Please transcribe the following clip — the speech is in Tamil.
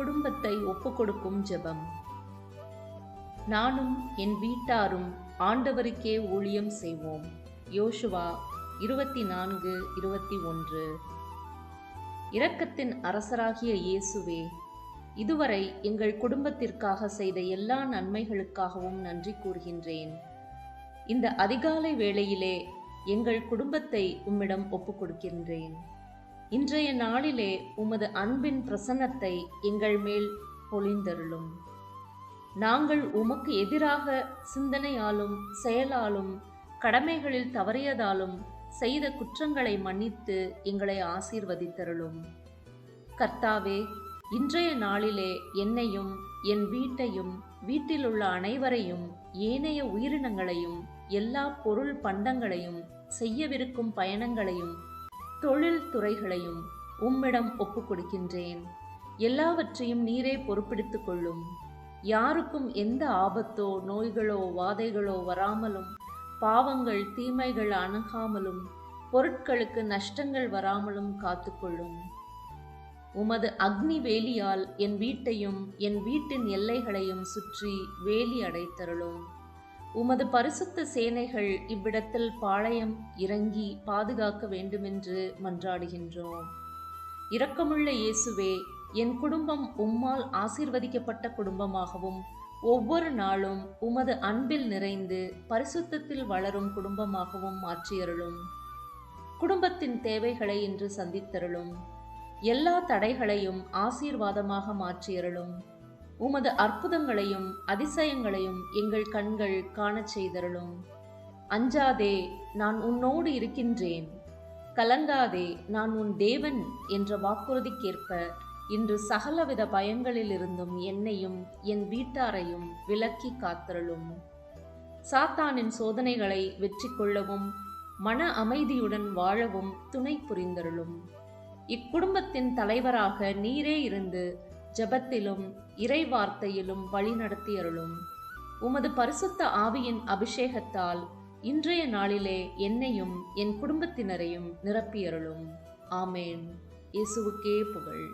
குடும்பத்தை ஒப்புக்கொடுக்கும் ஜெபம். நானும் என் வீட்டாரும் ஆண்டவருக்கே ஊழியம் செய்வோம். யோசுவா இருபத்தி நான்கு இருபத்தி ஒன்று இரக்கத்தின் அரசராகிய இயேசுவே இதுவரை எங்கள் குடும்பத்திற்காக செய்த எல்லா நன்மைகளுக்காகவும் நன்றி கூறுகின்றேன். இந்த அதிகாலை வேளையிலே எங்கள் குடும்பத்தை உம்மிடம் ஒப்புக்கொடுக்கின்றேன். இன்றைய நாளிலே உமது அன்பின் பிரசன்னத்தை எங்கள் மேல் பொழிந்தருளும். நாங்கள் உமக்கு எதிராக சிந்தனையாலும் செயலாலும் கடமைகளில் தவறியதாலும் செய்த குற்றங்களை மன்னித்து எங்களை ஆசீர்வதித்தருளும். கர்த்தாவே இன்றைய நாளிலே என்னையும் என் வீட்டையும் வீட்டிலுள்ள அனைவரையும் ஏனைய உயிரினங்களையும் எல்லா பொருள் பண்டங்களையும் செய்யவிருக்கும் பயணங்களையும் தொழில் துறைகளையும் உம்மிடம் ஒப்புக் கொடுக்கின்றேன் எல்லாவற்றையும் நீரே பொறுப்பெடுத்துக் கொள்ளும். யாருக்கும் எந்த ஆபத்தோ நோய்களோ வாதைகளோ வராமலும் பாவங்கள் தீமைகள் அணுகாமலும் பொருட்களுக்கு நஷ்டங்கள் வராமலும் காத்துக்கொள்ளும் உமது அக்னி வேலியால் என் வீட்டையும் என் வீட்டின் எல்லைகளையும் சுற்றி வேலி அடைத்தருளும். உமது பரிசுத்த சேனைகள் இவ்விடத்தில் பாளையம் இறங்கி பாதுகாக்க வேண்டுமென்று மன்றாடுகின்றோம். இரக்கமுள்ள இயேசுவே என் குடும்பம் உம்மால் ஆசீர்வதிக்கப்பட்ட குடும்பமாகவும் ஒவ்வொரு நாளும் உமது அன்பில் நிறைந்து பரிசுத்தத்தில் வளரும் குடும்பமாகவும் மாற்றியருளும். குடும்பத்தின் தேவைகளை இன்று சந்தித்தருளும். எல்லா தடைகளையும் ஆசீர்வாதமாக மாற்றியருளும். உமது அற்புதங்களையும் அதிசயங்களையும் எங்கள் கண்கள் காணச் செய்தருளும். அஞ்சாதே நான் உன்னோடு இருக்கின்றேன். கலங்காதே நான் உன் தேவன் என்ற வாக்குறுதிக்கேற்ப இன்று சகலவித பயங்களிலிருந்தும் என்னையும் என் வீட்டாரையும் விலக்கி காத்தருளும். சாத்தானின் சோதனைகளை வெற்றி கொள்ளவும் மன அமைதியுடன் வாழவும் துணை புரிந்தருளும். இக்குடும்பத்தின் தலைவராக நீரே இருந்து ஜபத்திலும் இறை வார்த்தையிலும் வழிநடத்தியருளும். உமது பரிசுத்த ஆவியின் அபிஷேகத்தால் இன்றைய நாளிலே என்னையும் என் குடும்பத்தினரையும் நிரப்பியருளும். ஆமேன். இயேசுவுக்கே புகழ்.